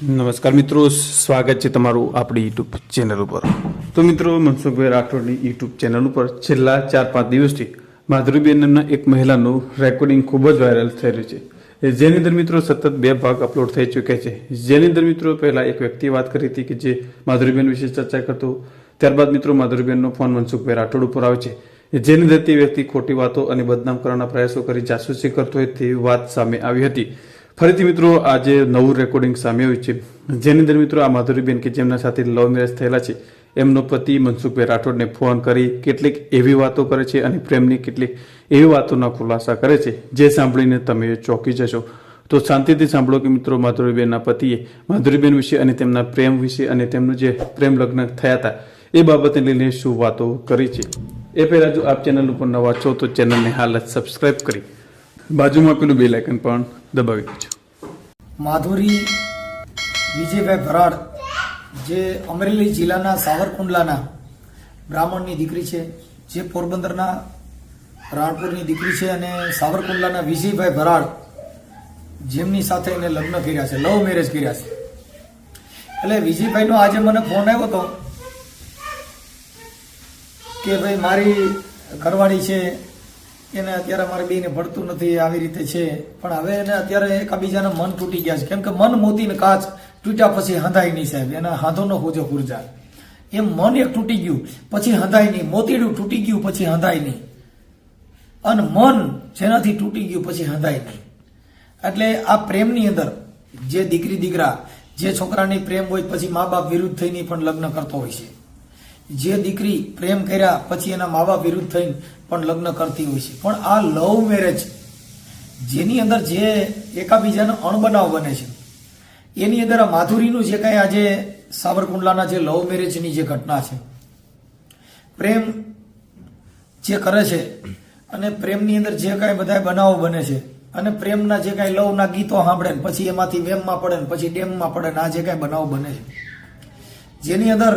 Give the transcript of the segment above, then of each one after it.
નમસ્કાર મિત્રો, સ્વાગત છે તમારું આપણી યુટ્યુબ ચેનલ ઉપર. તો મિત્રો, મનસુખભાઈ રાઠોડની યુટ્યુબ ચેનલ ઉપર છેલ્લા ચાર પાંચ દિવસથી માધુરીબેન નામના એક મહિલાનું રેકોર્ડિંગ ખૂબ જ વાયરલ થઈ રહ્યું છે. જેની અંદર મિત્રો સતત બે ભાગ અપલોડ થઈ ચૂક્યા છે. જેની અંદર મિત્રો પહેલા એક વ્યક્તિએ વાત કરી હતી કે જે માધુરીબેન વિશે ચર્ચા કરતો, ત્યારબાદ મિત્રો માધુરીબેનનો ફોન મનસુખભાઈ રાઠોડ ઉપર આવે છે. જેની અંદર તે વ્યક્તિ ખોટી વાતો અને બદનામ કરવાના પ્રયાસો કરી જાસૂસી કરતો હોય તેવી વાત સામે આવી હતી. ફરીથી મિત્રો, આજે નવું રેકોર્ડિંગ સામે આવ્યું છે. જેની અંદર મિત્રો, આ માધુરીબેન કે જેમના સાથે લવ મેરેજ થયેલા છે, એમનો પતિ મનસુખભાઈ રાઠોડને ફોન કરી કેટલીક એવી વાતો કરે છે અને પ્રેમની કેટલીક એવી વાતોના ખુલાસા કરે છે, જે સાંભળીને તમે ચોંકી જશો. તો શાંતિથી સાંભળો કે મિત્રો, માધુરીબેનના પતિએ માધુરીબેન વિશે અને તેમના પ્રેમ વિશે અને તેમનું જે પ્રેમ લગ્ન થયા હતા, એ બાબતને લઈને શું વાતો કરી છે. એ પહેલાં જો આપ ચેનલ ઉપર નવા છો, તો ચેનલને હાલ જ સબસ્ક્રાઈબ કરી. બાજુમાં પેલું બેલ આઇકન પણ દબાવી દેજો માધુરી, વિજયભાઈ ભરાડ, જે અમરેલી જિલ્લાના સાવરકુંડલાના બ્રાહ્મણની દીકરી છે, જે પોરબંદરના રાણપુરની દીકરી છે અને સાવરકુંડલાના વિજયભાઈ ભરાડ જેમની સાથે એને લગ્ન કર્યા છે, લવ મેરેજ કર્યા છે. એટલે વિજયભાઈનો આજે મને ફોન આવ્યો હતો કે ભાઈ મારી ઘરવાળી છે એને અત્યારે અમારે બેને ભળતું નથી આવી રીતે છે. પણ હવે એને અત્યારે એકબીજાના મન તૂટી ગયા છે. કેમ કે મન મોતીને કાચ તૂટ્યા પછી હંધાય નહીં સાહેબ. એના હાથોનો હોજો ઊર્જા એમ મન એક તૂટી ગયું, પછી હંધાય નહીં. મોતીડું તૂટી ગયું, પછી હંધાય નહીં. અને મન જેનાથી તૂટી ગયું, પછી હંધાય નહીં. એટલે આ પ્રેમની અંદર જે દીકરી, દીકરા, જે છોકરાની પ્રેમ હોય પછી મા બાપ વિરુદ્ધ થઈને પણ લગ્ન કરતો હોય છે. જે દીકરી પ્રેમ કર્યા પછી એના મા બાપ વિરુદ્ધ થઈને પણ લગ્ન કરતી હોય છે. પણ આ લવ મેરેજ જેની અંદર જે એકાબીજાનો અણબનાવ બને છે, એની અંદર આ માધુરીનું જે કાંઈ આજે સાબરકુંડલાના જે લવ મેરેજની જે ઘટના છે, પ્રેમ જે કરે છે અને પ્રેમની અંદર જે કાંઈ બધા બનાવો બને છે અને પ્રેમના જે કાંઈ લવના ગીતો સાંભળે ને પછી એમાંથી વેમમાં પડે ને પછી ડેમમાં પડે ને આ જે કાંઈ બનાવો બને છે. જેની અંદર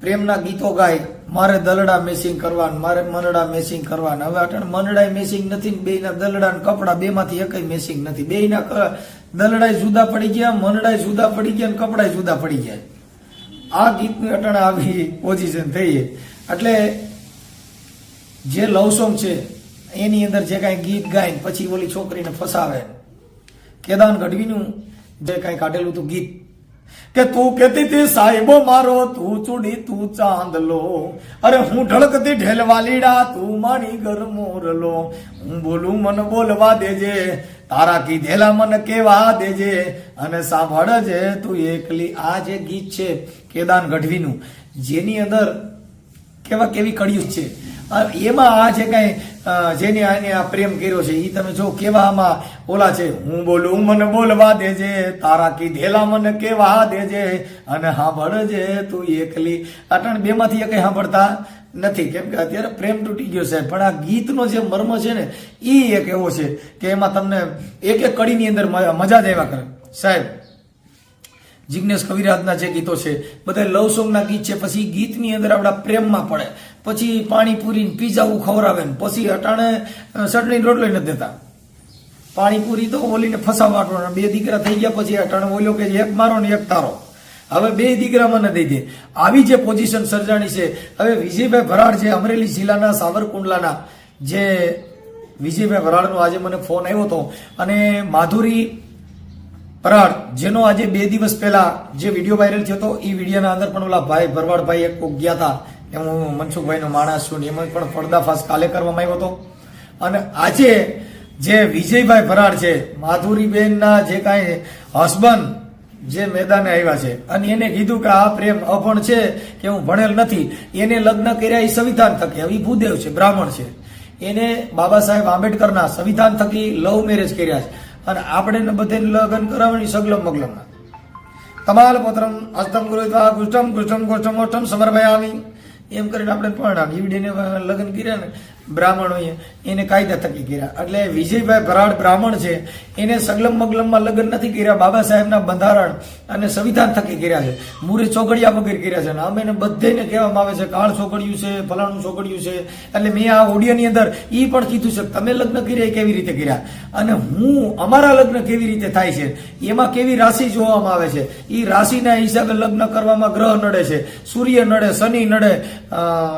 પ્રેમના ગીતો ગાય મારે દલડા મેસિંગ કરવાનું, મારે મનડા મેસિંગ કરવાનું. હવે અટણ મનડાય મેસિંગ નથી ને બેયના દલડા ને કપડા બેમાંથી એકય મેસિંગ નથી. બેયના દલડાય જુદા પડી ગયા, મનડાય જુદા પડી ગયા ને કપડાય જુદા પડી ગયા. આ ગીતની અટણ આવી પોઝિશન થઈ એટલે જે લવ સોંગ છે, એની અંદર જે કાંઈ ગીત ગાય પછી ઓલી છોકરીને ફસાવે. કેદાન ગઢવીનું જે કાંઈ કાઢેલું હતું ગીત કે તું કેતી તી સાહેબો, મારો તું ચૂડી, તું ચાંદલો અરે હું ઢળકતી ઢેલવાલીડા, તું મારી ઘર મોરલો હું બોલું, મન બોલવા દેજે, તારા કીધેલા મન કેવા દેજે. અને સાંભળજે, તું એકલી આ જે ગીત છે, કેદાન ગઢવીનું, જેની અંદર કેવા કેવી કડિયું છે. એમાં આ જે કઈ જેને આને આ પ્રેમ કર્યો છે એ તમે જો કેવા આમાં ઓલા છે, હું બોલું, મને બોલવા દેજે, તારા કીધેલા મને કેવા દેજે, અને સાંભળજે તું એકલી. અટણ બેમાંથી એક સાંભળતા નથી. કેમ કે અત્યારે પ્રેમ તૂટી ગયો છે. પણ આ ગીતનો જે મર્મ છે ને એ એક એવો છે કે એમાં તમને એક એક કડીની અંદર મજા જ આવ્યા કરે. સાહેબ, જિજ્ઞેશ કવિરાજના જે ગીતો છે બધા લવ સોંગના ગીત છે, પછી ગીતની અંદર આપણા પ્રેમમાં પડે. પછી પાણીપુરી પીઝાવું ખવડાવે ને પછી અટાણે ચટણી રોટલો નથી દેતા. પાણીપુરી તો ઓલીને ફસાવવાનો બે દીકરા થઈ ગયા પછી અટાણે ઓલો કે એક મારો ને એક તારો. હવે બે દીકરા મને દઈ દે. આવી જે પોઝિશન સર્જાણી છે, હવે વિજયભાઈ ભરાડ જે અમરેલી જિલ્લાના સાવરકુંડલાના જે વિજયભાઈ ભરાડનો આજે મને ફોન આવ્યો હતો અને માધુરી ભરાડ જેનો આજે બે દિવસ પહેલા જે વીડિયો વાયરલ થયો હતો એ વિડીયોના અંદર પણ ઓલા ભાઈ ભરવાડભાઈ એક ગયા હતા. એમ હું મનસુખભાઈનો માણસ છું એમાં પણ પડદાફાશ કાલે કરવામાં આવ્યો હતો. અને આજે જે વિજયભાઈ ભરાડ છે, માધુરીબેનના જે કાંઈ હસબન્ડ જે મેદાને આવ્યા છે, અને એને કીધું કે આ પ્રેમ અભણ છે કે હું ભણેલ નથી. એને લગ્ન કર્યા એ સંવિધાન થકી, હવે ભૂદેવ છે, બ્રાહ્મણ છે. એને બાબા સાહેબ આંબેડકરના સંવિધાન થકી લવ મેરેજ કર્યા છે. અને આપણે બધે લગ્ન કરાવવાની સગલમ મગલમ તમાલ પત્રમ હસ્તમ ગુરુદ્વા ગુષ્ટમ ગુષ્ટમ ગોષ્ટમ ગોષ્ટમ સમર્પયામી. એમ કરીને આપણે પરણાવી ઈવડીને લગ્ન કર્યા ને બ્રાહ્મણોએ એને કાયદા થકી કર્યા. એટલે વિજયભાઈ ભરાડ બ્રાહ્મણ છે, એને સગલમ મગલમમાં લગ્ન નથી કર્યા. બાબા સાહેબના બંધારણ અને સંવિધાન થકી કર્યા છે. મૂરે ચોકડિયા વગેરે કર્યા છે. અને અમે એને બધાને કહેવામાં આવે છે, કાળ ચોકડિયું છે, ફલાણું ચોકડિયું છે. એટલે મેં આ ઓડિયોની અંદર એ પણ કીધું છે તમે લગ્ન કર્યા કેવી રીતે કર્યા? અને હું અમારા લગ્ન કેવી રીતે થાય છે? એમાં કેવી રાશિ જોવામાં આવે છે? એ રાશિના હિસાબે લગ્ન કરવામાં ગ્રહ નડે છે. સૂર્ય નડે, શનિ નડે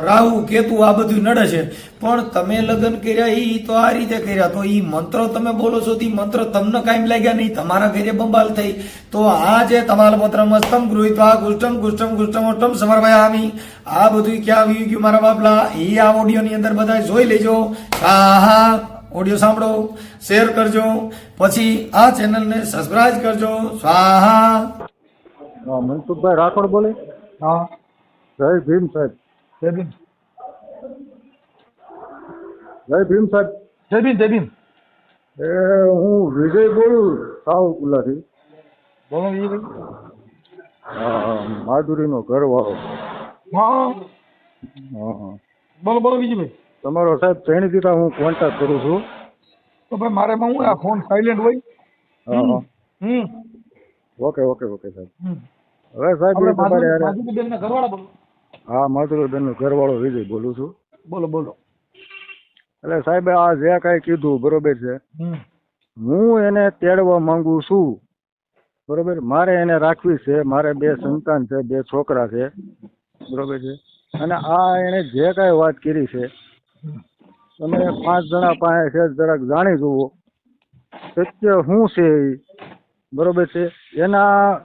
રાહુ, કેતુ આ બધું નડે છે. પણ તમે લગ્ન કર્યા એ તો આ રીતે કર્યા. તો એ મંત્ર તમે બોલો છો તો મંત્ર તમને કાંઈ લાગ્યા નહીં. તમારા ઘરે બંબાલ થઈ. તો આ જે તમારા પત્ર મસ્તમ ગૃહિત્વા ગુષ્ટમ ગુષ્ટમ ગુષ્ટમ ઓષ્ટમ સમર્પયામી આ બધું ક્યાં આવ્યું ગયું મારા બાપલા? એ આ ઓડિયોની અંદર બધા જોઈ લેજો. હા હા ઓડિયો સાંભળો શેર કરજો. પછી આ ચેનલને સબસ્ક્રાઇબ કરજો. સ્વાહા. મનસુખભાઈ રાઠોડ બોલે? હા. જય ભીમ સાહેબ. જય ભીમ. જય ભીમ સાહેબ. જય ભીમ જય ભીમ. એ હું વિજય બોલું સાવકુલાથી બોલો વિજયભાઈ માધુરીનો ઘરવાળો. હા. હા બોલો બોલો વિજયભાઈ તમારો સાહેબ ત્રણેય દીધા હું કોન્ટેક્ટ કરું છું. તો ભાઈ મારે હું આ ફોન સાયલેન્ટ હોય. હા હમ ઓકે ઓકે ઓકે સાહેબ. હવે સાહેબ તમારે ઘરવાળા બોલો. હા માધુરીબેનનો ઘરવાળો વિજય બોલું છું. બોલો બોલો. એટલે સાહેબ આ જે કાંઈ કીધું બરોબર છે? હું એને તેડવા માંગુ છું. બરોબર? મારે એને રાખવી છે. મારે બે સંતાન છે બે છોકરા છે. બરોબર છે? અને આ એને જે કાંઈ વાત કરી છે તમે પાંચ જણા પાસે છે જરાક જાણી જુઓ. સત્ય શું છે બરોબર છે? એના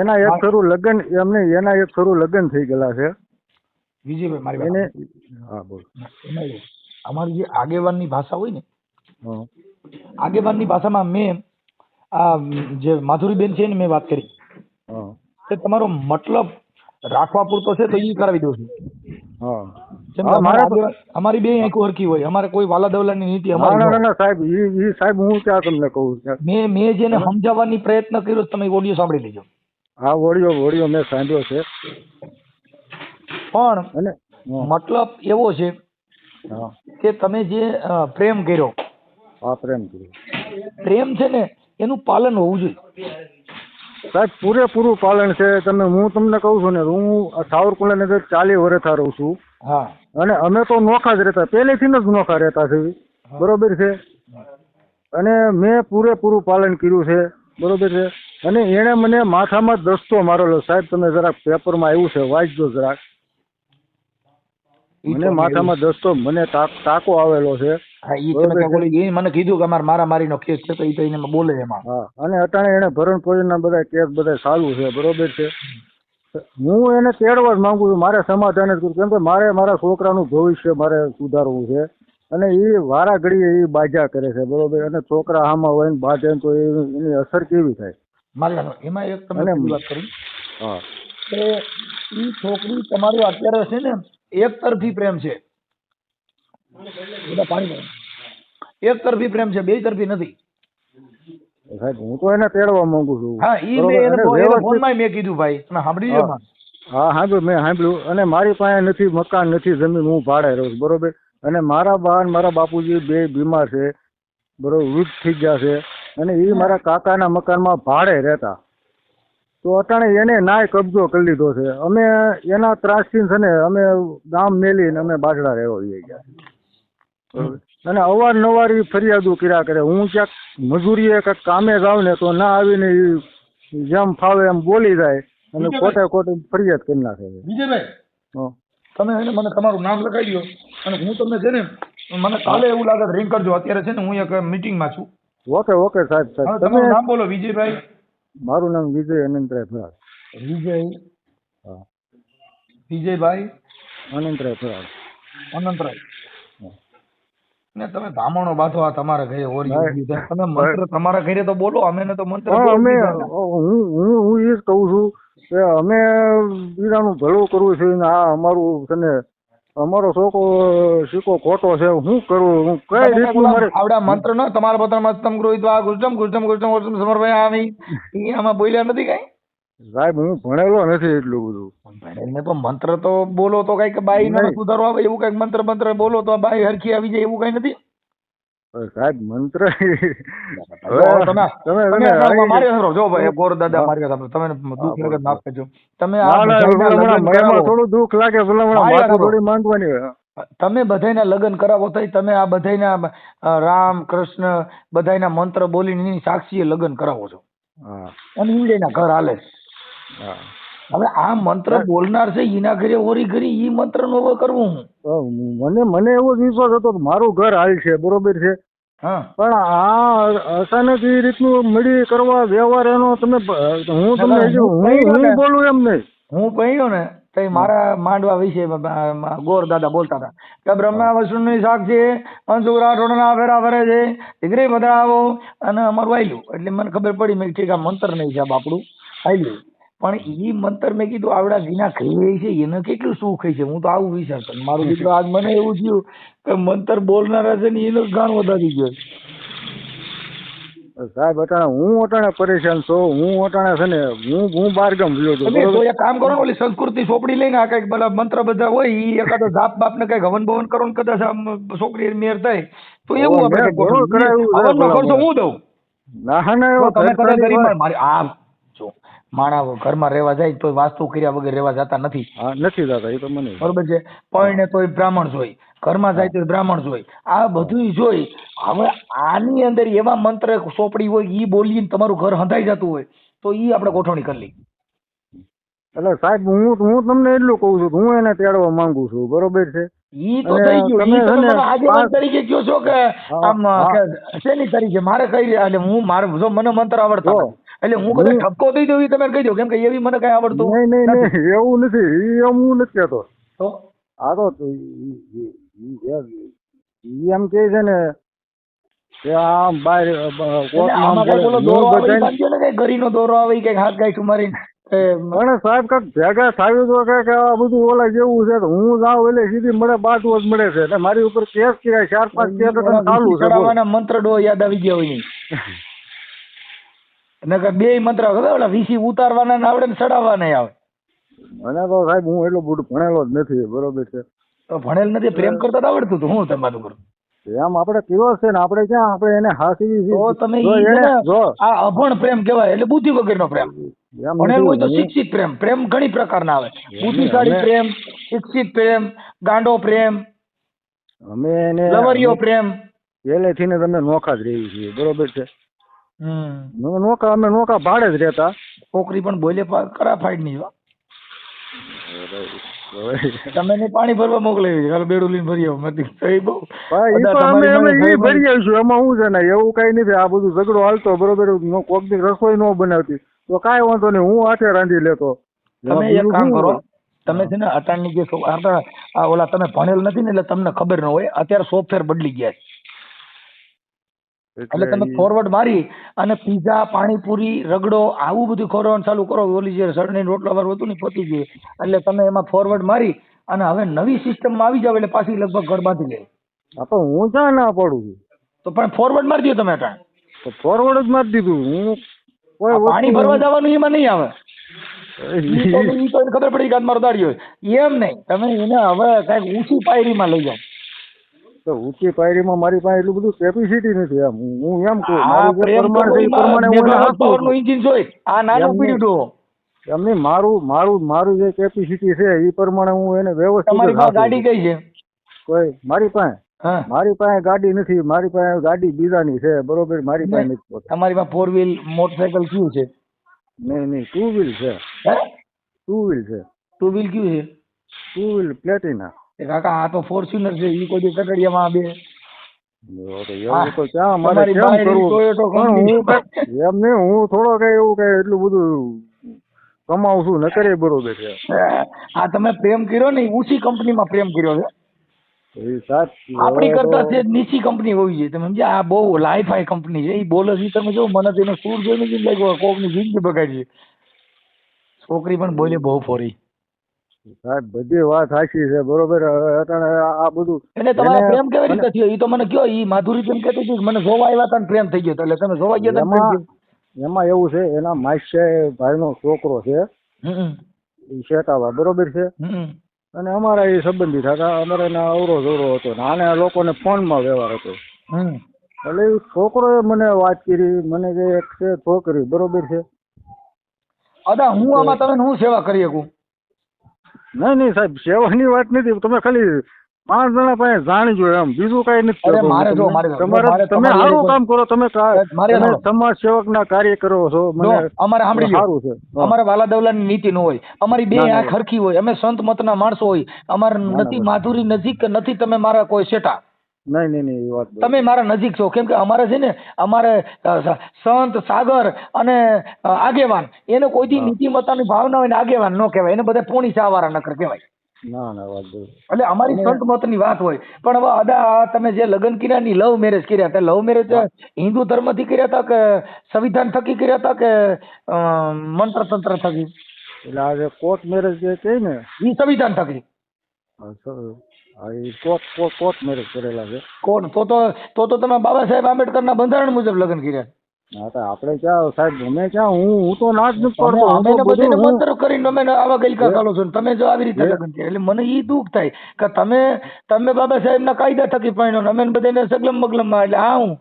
એના એક ખરું લગ્ન એમને એના એક ખરું લગ્ન થઈ ગયેલા છે. વિજયભાઈ મારી એને હા બોલ. અમારી જે આગેવાનની ભાષા હોય ને આગેવાનની ભાષામાં મેં આ જે માધુરીબેન છે ને મેં વાત કરી. કે તમારો મતલબ રાખવા પૂરતો છે તો એ કરાવી દઉં છું. અમારા બે આંખો હરકી હોય. અમારે કોઈ વાલા દવલાની નીતિ અમારી સાહેબ સાહેબ હું ક્યાં તમને કહું મેં મેં જેને સમજાવવાની પ્રયત્ન કર્યો તમે ઓડિયો સાંભળી લેજો. હા ઓડિયો ઓડિયો મેં સાંભળ્યો છે. પણ મતલબ એવો છે કે તમે જે પ્રેમ કર્યો. હા પ્રેમ કર્યો. પ્રેમ છે ને એનું પાલન હોવું જોઈએ. સાહેબ પૂરેપૂરું પાલન છે. તમે હું તમને કહું છું ને હું સાવરકુંડલા નગર ચાલી વર્ષા રહું છું. હા. અને અમે તો નોખા જ રહેતા. પહેલેથી જ નોખા રહેતા છે. બરોબર છે? અને મેં પૂરેપૂરું પાલન કર્યું છે. બરોબર છે? અને એણે મને માથામાં દસ્તો મારેલો. સાહેબ તમે જરાક પેપરમાં આવ્યું છે. વાંચજો જરાક. મને માથામાં દસ્તો મને ટાક- આવેલો છે. હા ઈ તમે. ક્યાંક મને કીધું કે અમારે મારા મારીનો કેસ છે તો ઈ તો એને બોલે એમાં. હા અને અટાણે એને ભરણ પોષણના બધા કેસ બધા ચાલુ છે બરોબર છે? હું એને તેડવા જ માંગુ છું મારે સમાધાન જ કરું કેમ કે મારે મારા છોકરાનું ભવિષ્ય મારે સુધારવું છે અને એ વારા ઘડીએ એ બાજા કરે છે બરોબર? અને છોકરા આમાં હોય ને બાજે તો એની અસર કેવી થાય? મારી એમાં એક તમને વાત કરું. હા. એ છોકરી તમારું અત્યારે છે ને એક તરફી પ્રેમ છે. બધા પાણી એક તરફી પ્રેમ છે બે તરફી નથી. હું તો એને તેડવા માંગુ છું. હા ઈ? મેં એને ફોનમાં મેં કીધું ભાઈ તમે સાંભળી લ્યો હા. સાંભળ્યું મેં સાંભળ્યું. અને મારી પાસે નથી મકાન નથી જમીન હું ભાડે રહું બરોબર? અને મારા બા મારા બાપુજી બે બીમાર છે બરોબર વૃદ્ધ થઈ ગયા છે. અને એ મારા કાકાના મકાનમાં ભાડે રહેતા. તો અટાણે એને નાય કબજો કરી લીધો છે. અમે એના ત્રાસથી છે ને અમે ગામ મેલીને અમે બાજડા રહેવા જઈ ગયા? અને અવારનવાર ઈ ફરિયાદો કર્યા કરે. હું ક્યાંક મજૂરીએ કાંઈક કામે જાઉં ને તો ના આવીને જેમ ફાવે એમ બોલી જાય અને ખોટે ખોટે ફરિયાદ કરી નાખે છે. વિજયભાઈ. તમે છે ને મને તમારું નામ લખાઈ દો અને હું તમને છે ને મને કાલે એવું લાગે રિંગ કરજો. અત્યારે છે ને હું એક મિટિંગમાં છું. ઓકે ઓકે સાહેબ સાહેબ. તમે નામ બોલો વિજયભાઈ. મારું નામ વિજય અનંતરાય ફરાળ. વિજય? હા. વિજયભાઈ? અનંતરાય ફરાળ. અનંતરાય. ને તમે ધામણો બાંધો આ તમારા ઘરે ઓરી. તમે મંત્ર તમારા ઘરે તો બોલો અમે તો મંત્ર અમે હું હું હું એ જ કહું છું કે અમે બીજાનું ભલું કરવું છે ને આ અમારું છે ને અમારો છોકરો સિક્કો ખોટો છે હું કરું? હું કઈ રીતનું મારે આવડા મંત્ર ન તમારા પત્ર મસ્તમ આ ગુષ્ટમ ગુષ્ટમ ગુષ્ટમ ગુષ્ટમ સમર્પયામિ ઈ આમાં બોલ્યા નથી કઈ? સાહેબ હું ભણેલો નથી એટલું બધું. ભણેલને પણ મંત્ર તો બોલો તો કંઈક બાઈ. સુધારો આવે એવું કંઈક મંત્ર મંત્ર બોલો તો બાઈ હરખી આવી જાય એવું કઈ નથી? સાહેબ મંત્ર તમે તમે તમે તમે આ મારી જો ભાઈ ગોર દાદા મારી તમે દુઃખ લાગે તો માફ કરજો. તમે ના ના લગ્ન કરાવો. થોડું દુઃખ લાગે. થોડી માંગવાની તમે બધાયના લગ્ન કરાવો તો તમે આ બધાના રામ કૃષ્ણ બધાના મંત્ર બોલીને સાક્ષીએ લગ્ન કરાવો છો. અને ઈંડેના ઘર હાલે. હા. હવે આ મંત્ર બોલનાર છે એના ઘરે ઓરી કરી ઈ મંત્ર નો કરવું હું? મને મને એવો વિશ્વાસ હતો કે મારું ઘર હાલ છે બરોબર છે? હા. પણ આ અચાનક એ રીતનું મળી કરવા વ્યવહાર એનો તમે હું તમને હું ને. બોલું એમ નહીં. હું કહ્યું ને તો મારા માંડવા વિશે ગોર દાદા બોલતા હતા. કે બ્રહ્મા વસુની શાક છે અંશુ રાઠોડના ફેરા ફરે છે દીકરી બધાવો અને અમારું આયલું. એટલે મને ખબર પડી મેં ઠીક આ મંત્ર નહીં છે બાપડું આયલું. પણ ઈ મંતર મેં કીધું આવડા વિના ખાઈ છે એને કેટલું સુખ છે હું તો આવું વિચારતો ને મારો દીકરો આજ મને એવું થયું કે મંતર બોલનારા છે ને એનો ગાણ વધારી ગયો સાહેબ અટાણે હું અટાણે પરેશાન છો? હું અટાણે છે ને હું હું બાર ગામ ગયો છું તમે કામ કરો ઓલી સંસ્કૃતિ ચોપડી લઈને આ કંઈક બધા મંત્ર બધા હોય ઈ એકાદો જાપ બાપ ને કંઈક હવન ભવન કરો ને કદાચ આમ છોકરી મેર થાય તો એવું આપણે હવન ભલા ખર્ચો હું દઉં? ના ના એવો તમે કદાચ ગરીબ મારી આ જો માણા ઘરમાં રહેવા જાય તો વાસ્તુ કર્યા વગર રહેવા જતા નથી. હા નથી દાદા એ તો મને બરોબર છે? પરણે તો બ્રાહ્મણ જોઈ ઘરમાં જાય તો બ્રાહ્મણ જોઈ આ બધું જોઈ હવે આની અંદર એવા મંત્ર સોપડી હોય ઈ બોલીને તમારું ઘર હંધાઈ જતું હોય તો ઈ આપણે ગોઠવણી કરી લઈ એટલે સાહેબ હું હું તમને એટલું કહું છું હું એને તેડવા માંગુ છું બરોબર છે? ઈ તો થઈ ગયું. ઈ તમે આગેવાન તરીકે કયો છો કે આમ. શેની તરીકે? મારે કઈ એટલે હું મારે જો મને મંત્ર આવડતા. એટલે હું કદાચ ઠપકો દઈ દઉં તમે કહી દો કેમ કે એવી મને કઈ આવડતું નહીં નહીં નહીં એવું નથી એમ હું નથી કહેતો. તો? આ તો એમ કે છે ને કે આમ બહાર ગરીનો દોરો આવે કંઈક હાથ ગાંઠું મારીને મને સાહેબ કાંઈક ભેગા થયું તો કે આ બધું ઓલા જેવું છે તો હું જાઉં એટલે સીધી મળે જ મળે છે. એટલે મારી ઉપર કેસ કર્યા ચાર પાંચ કેસ ચાલુ છે મંત્ર ડો યાદ આવી ગયા હોય નહીં. નકર બે મંત્ર ઓલા વીસી ઉતારવાના ને આવડે ને ચડાવવાના આવે. મને તો સાહેબ હું એટલો બુટ ભણેલો જ નથી બરોબર છે. તો ભણેલ નથી પ્રેમ કરતા આવડતું હતું હું તમારું કરું? એમ આપણે કેવો છે ને આપણે ક્યાં આપણે એને હાસી. તો તમે આ અભણ પ્રેમ કહેવાય એટલે બુદ્ધિ વગરનો પ્રેમ. ભણેલ હોય તો શિક્ષિત પ્રેમ પ્રેમ ઘણી પ્રકારના આવે. બુદ્ધિશાળી પ્રેમ શિક્ષિત પ્રેમ ગાંડો પ્રેમ અમે એને લવરિયો પ્રેમ. પહેલેથી ને તમે નોખા જ રહી છીએ બરોબર છે. હમ. નોકા અમે નોકા ભાડે જ રહેતા. છોકરી પણ બોલે કરા ફાઈડ નહીં તમે ને પાણી ભરવા મોકલાવી હાલ બેડું લઈને ભરી આવો. મતી તો એ બહુ અમે અમે એ ભરી ભરી આવીશું એમાં શું છે ને એવું કઈ નથી. આ બધું ઝઘડો હાલતો. બરોબર કોકની રસોઈ ન બનાવતી. તો કાંઈ વાંધો નહીં. હું હાથે રાંધી લેતો. તમે એક કામ કરો. તમે છે ને અટાણની જે આ ઓલા તમે ભણેલ નથી ને એટલે તમને ખબર ન હોય. અત્યારે સોફ્ટવેર બદલી ગયા છે. એટલે તમે ફોરવર્ડ મારી અને પીઝા પાણીપુરી રગડો આવું બધું ખોરવાનું ચાલુ કરો. ઓલી જે સળની રોટલા વાર હતું ને પતી ગયું. એટલે તમે એમાં ફોરવર્ડ મારી અને હવે નવી સિસ્ટમમાં આવી જાવ એટલે પાછી લગભગ ઘર બાંધી લે. હા તો હું ક્યાં ના પડું? છું તો પણ ફોરવર્ડ મારી દીધો તમે ત્યાં તો ફોરવર્ડ જ મારી દીધું. હું કોઈ પાણી ભરવા જવાનું એમાં નહીં આવે. ખબર પડી કે મારો દાડિયો છે. એમ નહીં. તમે એને હવે કંઈક ઊંચી પાયરીમાં લઈ જાઓ. તો ઊંચી પાયરીમાં મારી પાસે એટલું બધું કેપેસિટી નથી એમ હું એમ કહું મારું જે પ્રેમ પ્રમાણ છે એ પ્રમાણે હું એને આપું પાવરનું છું. જોઈ. આ નાનું પીડ્યું ડોહો. એમ નહીં મારું મારું મારું જે કેપેસિટી છે એ પ્રમાણે હું એને વ્યવસ્થિત તમારી પાસે ગાડી કઈ છે? કોઈ મારી પાસે હા. મારી પાસે ગાડી નથી મારી પાસે ગાડી બીજાની છે બરોબર? મારી પાસે નથી. તમારી પાસે ફોર વ્હીલ મોટરસાયકલ કયું છે? નહીં નહીં ટુ વ્હીલ છે. ટુ વ્હીલ છે. ટુ વ્હીલ કયું છે? ટુ વ્હીલ પ્લેટિના એ કાકા આ તો ફોર્ચ્યુનર છે ઈ કોઈ કટડિયામાં બે. હું એમ નહીં હું થોડો કઈ એવું કઈ એટલું બધું કમાવું છું ન બરોબર છે. આ તમે પ્રેમ કર્યો ને ઊંચી કંપનીમાં પ્રેમ કર્યો છે. આપણી કરતા છે નીચી કંપની હોવી જોઈએ તમે સમજ્યા આ બહુ લાઈફાઈ કંપની છે. એ બોલે છે તમે જો મને તેનો સૂર જોઈને જ લાગ્યો કોકની જિંદગી બગાડી છોકરી પણ બોલે બહુ ફોરી. સાહેબ બધી વાત સાચી છે બરોબર આ બધું એટલે તમારો પ્રેમ કેવી રીતે થયો? ઈ તો મને કયો ઈ માધુરી કેમ કહેતી હતી? મને જોવા આવ્યા હતા પ્રેમ થઈ ગયો એટલે તમે જોવા ગયા હતા ને એમાં એવું છે એના માસ્યા ભાઈનો છોકરો છે એ શેટાવા બરોબર છે? અને અમારા એ સંબંધી હતા અમારે એના અવરો જોરો હતો ને આને લોકોને ફોનમાં વ્યવહાર હતો. હમ. એટલે એ છોકરોએ મને વાત કરી મને કે એક છે છોકરી બરોબર છે? અદા હું આમાં તમે હું સેવા કરી શકું? નહીં નહીં સાહેબ સેવાની વાત નથી. તમે ખાલી પાંચ જણા પાસે જાણજો એમ. બીજું કઈ નથી મારે જો, મારે તમારે તમે સારું કામ કરો તમે મારે સમાજ સેવક ના કાર્ય કરો છો અમારે સાંભળી સારું છે. અમારે વાલા દવલાની નીતિ નો હોય. અમારી બે ના, ના. આંખ હરખી હોય. અમે સંત મતના માણસો હોય. અમારે ના, ના, નથી માધુરી નજીક કે નથી તમે મારા કોઈ શેઠા. નહીં નહીં નહીં એ વાત તમે મારા નજીક છો કેમ કે અમારે છે ને અમારે સંત સાગર અને આગેવાન એને કોઈથી નીતિમત્તાની ભાવના હોય ને આગેવાન ન કહેવાય એને બધા પોણી ચાવાળા નકર કહેવાય. ના ના વાત એટલે અમારી સંત મતની વાત હોય. પણ હવે અદા તમે જે લગ્ન કર્યા ની લવ મેરેજ કર્યા હતા લવ મેરેજ હિન્દુ ધર્મથી કર્યા હતા કે સંવિધાન થકી કર્યા હતા કે મંત્ર તંત્ર થકી? એટલે આજે કોર્ટ મેરેજ જે કહે ને એ સંવિધાન થકી. એ કોર્ટ કોર્ટ કોર્ટ મેરેજ કરેલા છે. કોણ? તો તો તો તો તમે બાબા સાહેબ આંબેડકરના બંધારણ મુજબ લગ્ન કર્યા. હા તો આપણે ક્યાં સાહેબ અમે ક્યાં હું હું તો નાશ નથી કરતો અમે બધાને બધું કરીને અમે આવા ગઈકા ચાલો છો તમે જો આવી રીતે લગ્ન કર્યા. એટલે મને ઈ દુઃખ થાય કે તમે તમે બાબા સાહેબના કાયદા થકી પરણ્યો ને અમે બધાને સગલમ મગલમમાં એટલે હા હું.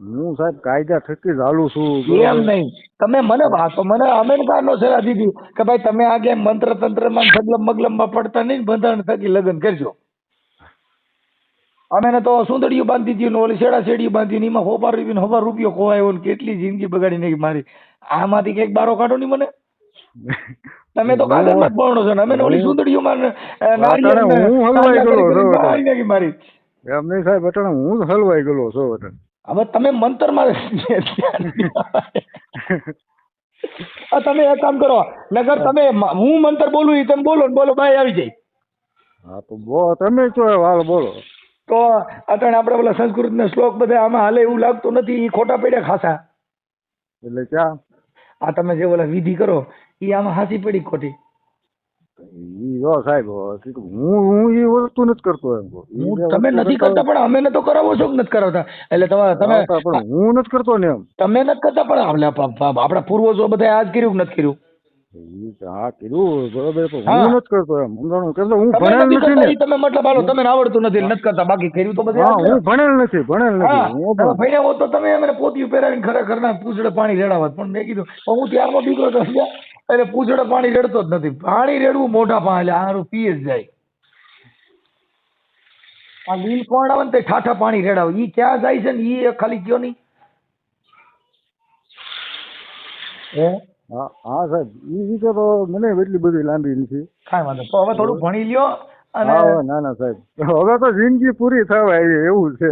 હું સાહેબ કાયદા થકી ચાલુ છું. એમ નહીં. તમે મને વાતો મને અમેરિકાનો સલાહ દીધી કે ભાઈ તમે આગે મંત્ર તંત્રમાં સગલમ મગલમમાં પડતા નહીં બંધારણ થકી લગ્ન કરજો. અમે ને તો સુંદડીયું બાંધી દીધું ઓલી શેડા શેડી બાંધી એમાં હોબાર રૂપિયો હોબાર રૂપિયો ખોવાયો ને કેટલી જિંદગી બગાડી નાખી મારી. આમાંથી કંઈક બારો કાઢો ની મને? તમે તો કાગળમાં જ પરણો છો ને. અમે ઓલી સુંદડીયું ને, અ, નારિયેળ ને હું હલવાઈ સાંજા ગયો કરી કરીને છું. મારી નાખી મારી. એમ નહીં સાહેબ અટાણે હું જ હલવાઈ ગયેલો છો અટાણે. હવે તમે મંતરમાં આ તમે એક કામ કરો. નગર તમે હું મંતર બોલું તમે બોલો ને બોલો ભાઈ આવી જાય. હા તો બો તમે તો હાલ બોલો. તો અત્યારે આપણે પેલા સંસ્કૃતના શ્લોક બધા આમાં હાલે એવું લાગતું નથી એ ખોટા પડ્યા ખાસા. એટલે ક્યાં? આ તમે જે ઓલા વિધિ કરો એ આમાં હાસી પડી ખોટી. ઈ જો સાહેબ હું હું એ વસ્તુ નથી કરતો એમ કહું. હું તમે નથી કરતા પણ અમે તો કરાવો છો નથી કરાવતા. એટલે તમારે તમે પણ હું નથી કરતો ને એમ. તમે નથી કરતા પણ આપણે પૂર્વજો બધા આજ કર્યું કે નથી કર્યું? હા કીધું બરોબર હું નથી કરતો એમ. સમજાણું કેમ હું ભણેલ નથી નથી ને. તમે મતલબ હાલો તમને આવડતું નથી નથી કરતા બાકી કર્યું તો બધે હું ભણેલ નથી ભણેલ નથી ભણ્યા હોત તો તમે અમને પોતિયું પહેરાવીને ખરેખર ના પૂછડે પાણી રેડાવત પણ મેં કીધું હું ત્યારનો દીકરો તો? એટલે પૂછડે પાણી રેડતો જ નથી. પાણી રેડવું મોઢા પા એટલે હારું પીએ જ જાય. આ લીલ કોણ આવે ને તે ઠાઠા પાણી રેડાવે. ઈ ક્યાં જાય છે ને ઈ ખાલી કયો નહીં? હે? હા સાહેબ. ઈ વિશે તો મને એટલી બધી લાંબી નથી. કાંઈ વાંધો. તો હવે થોડું ભણી લ્યો અને ના ના સાહેબ. હવે તો જિંદગી પૂરી થવા આવી એવું છે.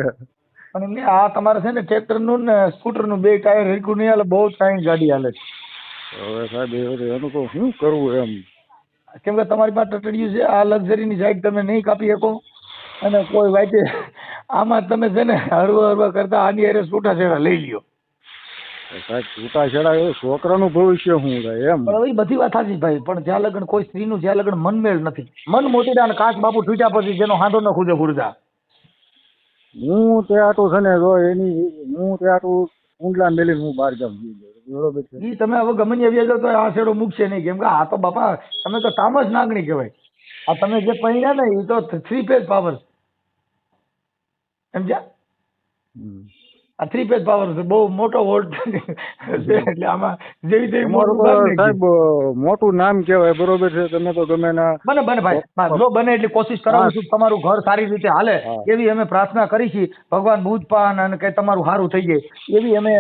અને આ તમારે છે ને ટ્રેક્ટરનું ને સ્કૂટરનું બે ટાયર હરખું નહીં હાલે બહુ ટાઈમ ગાડી હાલે છે. હવે સાહેબ એનું તો શું કરવું એમ? કેમ કે તમારી પાસે ટટડિયું છે આ લક્ઝરીની સાઈડ તમે નહીં કાપી શકો. અને કોઈ વાંચે આમાં તમે છે ને હળવા હળવા કરતા આની અરે છૂટા છેડા લઈ લ્યો. સાહેબ સાહેબ છૂટાછેડા એ છોકરાનું ભવિષ્ય શું થાય એમ? પણ બધી વાત સાચી ભાઈ પણ જ્યાં લગન કોઈ સ્ત્રીનું જ્યાં લગ્ન મનમેળ નથી. મન મોતીડા અને કાચ બાપુ તૂટ્યા પછી જેનો હાંધો ન ખુદે ખુરજા હું તે આટું છે ને જો એની હું તે આટું ઊંડલા મેલીને હું બહાર જાઉં. બરોબર છે. ઈ તમે હવે ગમે ત્યાં વ્યાજો તો આ શેડો મૂકશે નહીં. કેમ કે આ તો બાપા તમે તો તામસ નાગણી કહેવાય. આ તમે જે પહેર્યા ને એ તો થ્રી ફેઝ પાવર સમજ્યા. આ થ્રી પેજ પાવર છે બહુ મોટો વોલ્ટ છે. એટલે આમાં જેવી તેવી. સાહેબ મોટું નામ કહેવાય બરોબર છે તમે તો ગમે ના બને બને ભાઈ જો બને એટલી કોશિશ કરાવું છું તમારું ઘર સારી રીતે હાલે એવી અમે પ્રાર્થના કરી છે ભગવાન પાન અને કે તમારું સારું થઈ જાય એવી અમે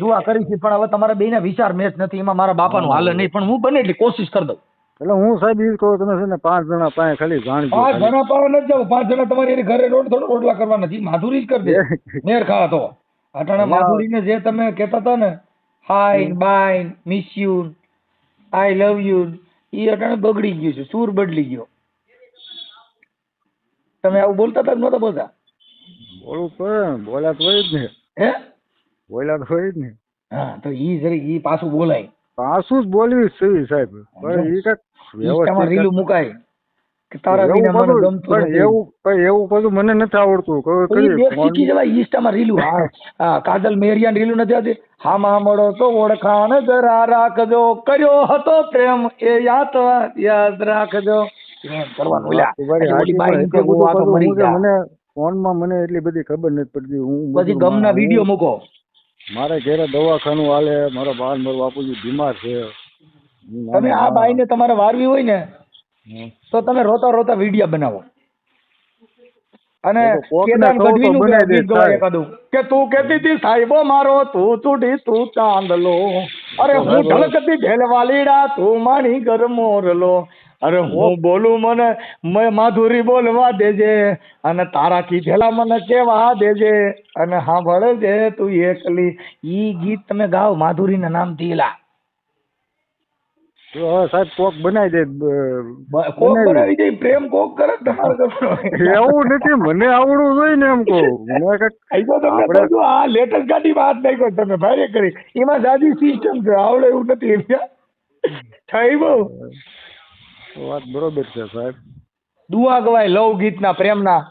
દુઆ કરી છે પણ હવે તમારા બેયના વિચાર મેચ નથી એમાં મારા બાપાનું હાલે નહીં પણ હું બને એટલી કોશિશ કરી દઉં. એટલે હું સાહેબ એ કહું તમે છે ને પાંચ જણા પાસે ખાલી જાણ પાંચ. જણા પાવા નથી જાવ પાંચ જણા તમારી ઘરે રોડ થોડો રોટલા કરવાના નથી માધુરી જ કરી દે મેર ખાવા તો. અટાણે માધુરીને જે તમે કહેતા હતા ને hi bye miss you I love you એ અટાણે બગડી ગયું છે સૂર બદલી ગયો. તમે આવું બોલતા હતા નતા નહોતા બોલતા? બોલું પણ બોલા તો હોય જ ને. હે? બોલ્યા તો હોય જ ને. હા તો ઈ જરી ઈ પાછું બોલાય. પાછું જ બોલવી છે સાહેબ. પણ ઈ કાંઈક વ્યવસ્થિત રીલું મુકાય. કે તારા વિના મને ગમતું નથી. એવું એવું બધું મને નથી આવડતું. કહું તો ઈ કરી દેખ શીખી જવાય ઇન્સ્ટામાં રીલું. હા. હા કાજલ મેરિયાન રીલું નથી આવતી. હામા મળો તો ઓળખાણ જરા રાખજો. કર્યો હતો પ્રેમ એ યાદ યાદ રાખજો. એમ કરવાનું ફોનમાં મને એટલી બધી ખબર નથી પડતી. હું બધી ગમના વીડિયો મૂકો. મારે ઘેરે દવાખાનું હાલે મારા બાર મારો મારા બાપુજી બીમાર છે. તમે આ બાઈને તમારે વારવી હોય ને તો તમે રોતા રોતા વીડિયો બનાવો. અને કેદાર ગઢવીનું ગીત ગવાય. એકાદું. કે તું કેતી હતી સાહેબો મારો તું ચૂડી તું ચાંદલો. અરે હું ઢળકતી ઢેલવાલીડા તું માણી ઘર મોરલો. અરે હું બોલું મને મેં માધુરી બોલવા દેજે અને તારા કીધેલા મને કેવા દેજે અને હા ભળે છે તું એકલી. ઈ ગીત તમે ગાવ માધુરીના નામ દીલા. હવે સાહેબ કોક બનાવી દે કોક બનાવી દે. પ્રેમ કોક કરે તમારે. એવું નથી મને આવડવું જોઈએ ને એમ કહું. મને કંઈક આ લેટેસ્ટ ગાડી વાત નહીં નાખ્યો તમે ભારે કરી. એમાં જાજી સિસ્ટમ છે આવડે એવું નથી થઈ બહુ. વાત બરોબર છે સાહેબ. દુઆ ગવાય લવ ગીતના પ્રેમના.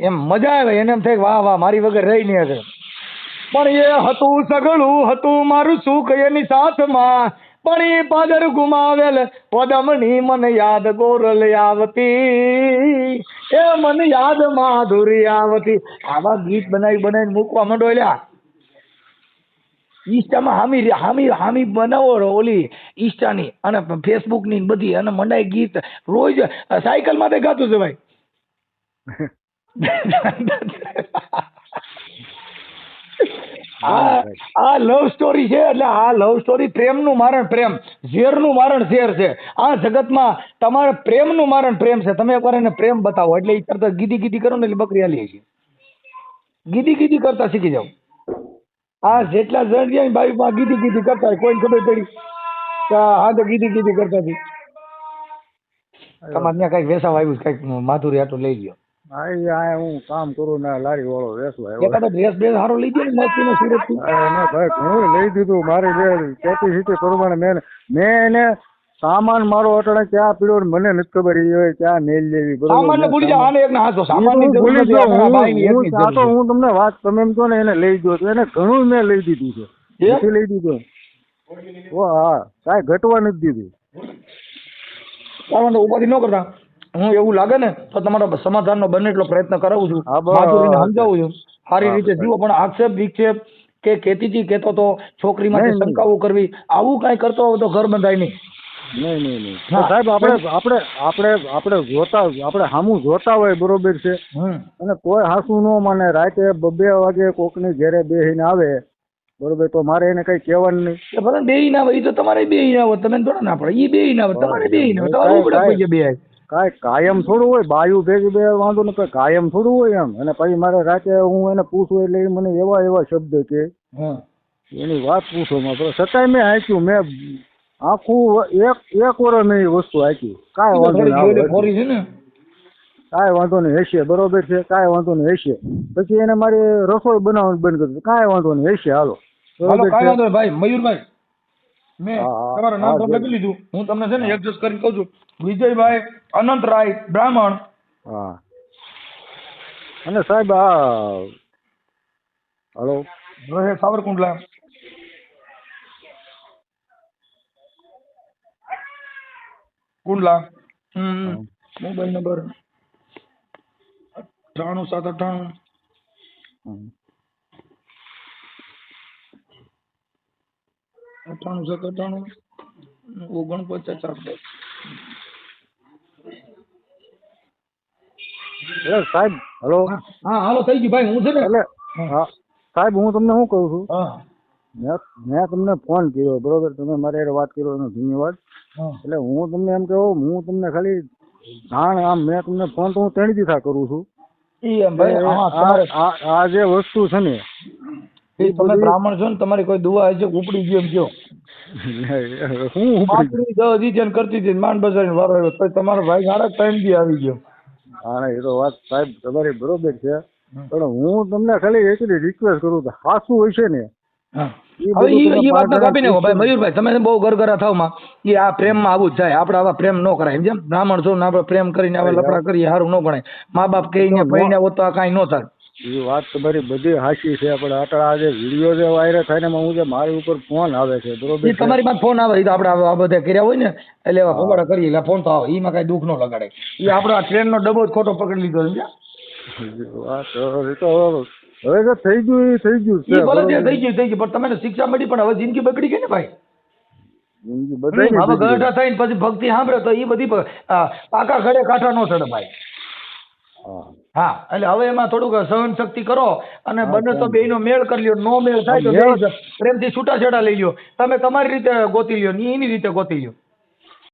એમ મજા આવે એને એમ થાય વાહ વાહ મારી વગર રહી નહીં હશે પણ એ હતું સગળું હતું મારું સુખ એની સાથમાં પણ એ પાદર ગુમાવેલ પદમની મન યાદ ગોરલ આવતી. એ મન યાદ માધુરી આવતી. આવા ગીત બનાવી બનાવીને મૂકવા માંડો લ્યા ઇન્સ્ટામાં હામી હામી હામી બનાવો ઓલી ઈસ્ટાની અને ફેસબુકની બધી અને મંડાઈ ગીત રોજ સાયકલ માટે ગાતું છે ભાઈ. આ આ લવ સ્ટોરી છે એટલે આ લવ સ્ટોરી પ્રેમનું મારણ પ્રેમ ઝેરનું મારણ ઝેર છે. આ જગતમાં તમારે પ્રેમનું મારણ પ્રેમ છે. તમે એકવાર એને પ્રેમ બતાવો. એટલે એ કરતા ગીધી ગીધી કરો ને એટલે બકરી હાલી છે. ગીધી ગીધી કરતા શીખી જાવ આ જેટલા જણ ગયા બાઈકમાં ગીધી ગીધી કરતા કોઈ કોઈને ખબર પડી કે હા તો ગીધી ગીધી કરતા હતી. તમારે ત્યાં કંઈક વેસાવ આવ્યું કંઈક માધુરી આટલું લઈ લ્યો આ હું કામ કરું ને લારી વાળો વેસવા એકાદો ડ્રેસ બ્રેસ સારો લઈ ગયો ને મસ્તીનો સુરતથી ભાઈ ઘણું લઈ દીધું મારી જે કેપેસિટી પ્રમાણે મેં મેં એને સામાન મારો અટણે ક્યાં પીડ્યો મને નથી ખબર એ ક્યાં મેલ લેવી બરોબર સામાન ભૂલી જાઓ આને એક ના હાથો ઈ તો હું જરૂર નથી તમને વાત તમે એમ કહો ને એને લઈ ગયો તો એને ઘણું મેં લઈ દીધું છે. એ? લઈ દીધું. ઓ હા કાંઈ ઘટવા નથી દીધું. ઉપાધિ ન કરતા? હું એવું લાગે ને તો તમારા સમાધાનનો બને એટલો પ્રયત્ન કરાવું છું. માધુરીને સમજાવું છું. સારી રીતે. જુઓ પણ આક્ષેપ વિક્ષેપ કે કેતીથી કેતો તો છોકરી માટે. શંકાઓ કરવી આવું કાંઈ કરતો હોય તો ઘર બંધાય નહીં. નહીં નહીં નહીં. સાહેબ આપણે આપણે આપણે આપણે જોતા આપણે સામું જોતા હોય બરોબર છે. અને કોઈ હાસુ ન માને રાતે બબે વાગે કોકની ઘેરે બેહીને આવે બરોબર તો મારે એને કઈ કહેવાનું નહીં. બરાબર ભલે બેય ના હોય એ તો તમારે બે ના હોય તમે થોડા ના પડે એ બે ના હોય તમારે બે ના હોય તમારે બે કાંઈ કાયમ થોડું હોય બાયું ભેગી બે વાંધો ને કાંઈ કાયમ થોડું હોય એમ. અને પછી મારે રાતે હું એને પૂછું એટલે એ મને એવા એવા શબ્દ કે એની વાત પૂછો માં તો છતાંય મેં હાંચ્યું મેં આખું એક એક વર્ષ મેં એ વસ્તુ હાંચી કાંઈ વાંધો નહીં કાંઈ વાંધો નહીં હશે બરોબર છે કાંઈ વાંધો નહીં હશે. પછી એને મારી રસોઈ બનાવવાનું બંધ કરી દીધું. કાંઈ વાંધો નહીં હશે હાલો. બરોબર ભાઈ મયુરભાઈ મેં તમારું નામ જરૂર. લખી લીધું હું તમને છે ને એડજસ્ટ કરી કહું છું. વિજયભાઈ અનંતરાય બ્રાહ્મણ. હા. અને સાહેબ આ હલો. રહે સાવરકુંડલા. કુંડલા. મોબાઈલ નંબર અઠ્ઠાણું સાત અઠ્ઠાણું. અઠ્ઠાણું સાત અઠ્ઠાણું ઓગણપચાસ દસ એટલે સાહેબ હેલો. હા હાલો થઈ ગયું. ભાઈ હું છે ને? એટલે હા. સાહેબ હું તમને શું કહું છું? મેં તમને ફોન કર્યો બરોબર? તમે મારી હારે વાત કર્યો એનો ધન્યવાદ. એટલે હું તમને એમ કહું હું તમને ખાલી જાણ આમ મેં તમને ફોન તો હું ત્રણ દીધા કરું છું. આ જે વસ્તુ છે ને એ તમે બ્રાહ્મણ છો ને તમારી કોઈ દુવા હશે ઉપડી ગયો એમ કયો. હું ઉપડી પાંત્રીસ દસ ઈજન કરતી હતી માંડ બજારીને વારો આવ્યો તો તમારો ભાઈ સાડા ત્રણ દી આવી ગયો. હા એ તો વાત સાહેબ તમારી બરોબર છે. પણ હું તમને ખાલી એટલી રિક્વેસ્ટ કરું કે હાસું હોય છે ને હવે કાપી નાખો ભાઈ મયુરભાઈ તમે બહુ ગરગરા થાવમાં એ આ પ્રેમમાં આવું જ થાય આપણે આવા પ્રેમ ન કરાય બ્રાહ્મણ છો ને આપણે પ્રેમ કરીને આવા લફડા કરીએ સારું ન ગણાય. મા બાપ કહીને ભાઈ ને તો આ કાંઈ ન થાય. એ વાત તમારી બધી હાચી છે પણ અત્યારે આજે વીડિયો જે વાયરલ થાય ને હું જે મારી ઉપર ફોન આવે છે બરોબર તમારી પાસે ફોન આવે તો આપણે આ બધા કર્યા હોય ને એટલે એવા કરી એટલે ફોન તો આવે એમાં કાંઈ દુઃખ ન લગાડે. એ આપણો આ ટ્રેનનો ડબ્બો જ ખોટો પકડી લીધો સમજ્યા? વાત તો હવે તો થઈ ગયું એ થઈ ગયું છે ભલે થઈ ગયું થઈ ગયું પણ તમને શિક્ષા મળી પણ હવે જિંદગી બગડી ગઈ ને ભાઈ. હવે. ગઢા થઈને પછી ભક્તિ સાંભળે તો એ બધી પાકા ખડે કાંઠા નો ચડે ભાઈ. હા. એટલે હવે એમાં થોડુંક સહન શક્તિ કરો અને બંને તો બેયનો મેળ કરી લ્યો નો મેળ થાય તો પ્રેમથી છૂટાછેડા લઈ લ્યો. તમે તમારી રીતે ગોતી લ્યો ને એની રીતે ગોતી લ્યો.